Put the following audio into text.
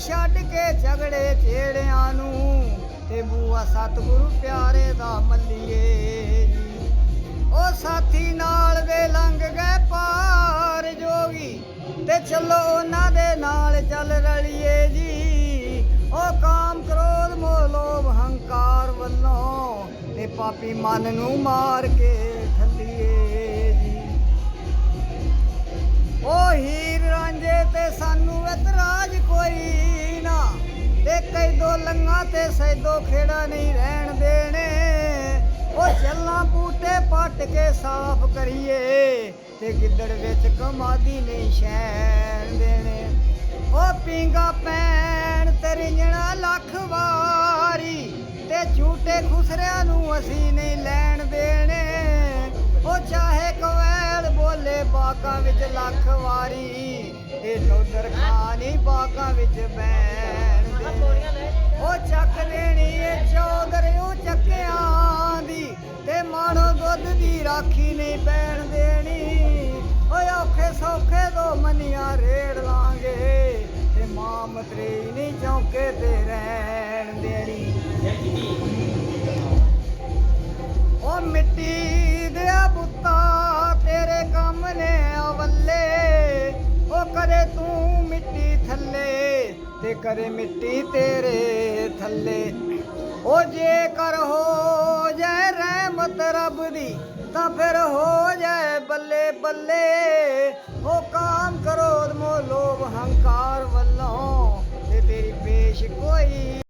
ਛੱਡ ਕੇ ਝਗੜੇ ਛੇੜਿਆਂ ਨੂੰ ਤੇ ਬੂਆ ਸਤਿਗੁਰੂ ਪਿਆਰੇ ਦਾ ਮੱਲੀਏ ਉਹ ਸਾਥੀ ਨਾਲ ਦੇ ਲੰਘ ਗਏ ਪਾਰ ਜੋਗੀ ਤੇ ਚੱਲੋ ਉਹਨਾਂ ਦੇ ਨਾਲ ਚੱਲ ਰਲੀਏ ਜੀ। ਉਹ ਕਾਮ ਕ੍ਰੋਧ, ਮੋਹ, ਲੋਭ, ਹੰਕਾਰ ਵੱਲੋਂ ਤੇ ਪਾਪੀ ਮਨ ਨੂੰ ਮਾਰ ਕੇ ਠੱਲੀਏ ਜੀ। ਉਹ ਹੀਰ ਰਾਂਝੇ ਤੇ ਸਾਨੂੰ ਇਤਰਾਜ਼ ਕੋਈ ਤੇ ਦੋ ਲੰਗਾ ਤੇ ਸੈਦੋ ਖੇੜਾ ਨਹੀਂ ਰਹਿਣ ਦੇਣੇ। ਉਹ ਚੱਲਾਂ ਬੂਟੇ ਪੱਟ ਕੇ ਸਾਫ਼ ਕਰੀਏ ਤੇ ਗਿੱਦੜ ਵਿੱਚ ਕਮਾਦੀ ਨਹੀਂ ਸ਼ੈਣ ਦੇਣੇ। ਉਹ ਪਿੰਗਾ ਪੈਣ ਤੇਰੀ ਜਣਾ ਲੱਖ ਵਾਰੀ ਤੇ ਝੂਟੇ ਖੁਸਰਿਆਂ ਨੂੰ ਅਸੀਂ ਨਹੀਂ ਲੈਣ ਦੇਣੇ। ਉਹ ਚਾਹੇ ਕਵੈਲ ਬੋਲੇ ਬਾਗਾਂ ਵਿੱਚ ਲੱਖ ਵਾਰੀ ਤੇ ਚੌਧਰ ਖਾਨੀ ਬਾਗਾਂ ਵਿੱਚ ਬੈਣ ਉਹ ਚੱਕ ਦੇਣੀ ਏ ਚੌਧਰ, ਉਹ ਚੱਕਿਆਂ ਦੀ। ਤੇ ਮਾਣੋ ਦੁੱਧ ਦੀ ਰਾਖੀ ਨਹੀਂ ਪੈਣ ਦੇਣੀ। ਓਏ ਔਖੇ ਸੌਖੇ ਦੋ ਮਨੀਆਂ ਰੇੜ ਲਾਂਗੇ। ਤੇ ਮਾਂ ਮਤਰੀ ਨਹੀਂ ਚੌਕੇ ਤੇ ਰਹਿਣ ਦੇਣੀ। ਉਹ ਮਿੱਟੀ ਦੇ ਬੁੱਤਾ ਤੇਰੇ ਕੰਮ ਨੇ ਅਵੱਲੇ। ਉਹ ਕਰੇ ਤੂੰ ਮਿੱਟੀ ਤੇ ਕਰੇ ਮਿੱਟੀ ਤੇਰੇ ਥੱਲੇ। ਉਹ ਜੇ ਕਰ ਹੋ ਜਾਏ ਰਹਿਮਤ ਰੱਬ ਦੀ, ਤਾਂ ਫਿਰ ਹੋ ਜਾਏ ਬੱਲੇ ਬੱਲੇ। ਉਹ ਕਾਮ ਕਰੋ ਮੋ ਲੋਭ ਹੰਕਾਰ ਵੱਲੋਂ, ਤੇ ਤੇਰੀ ਪੇਸ਼ ਕੋਈ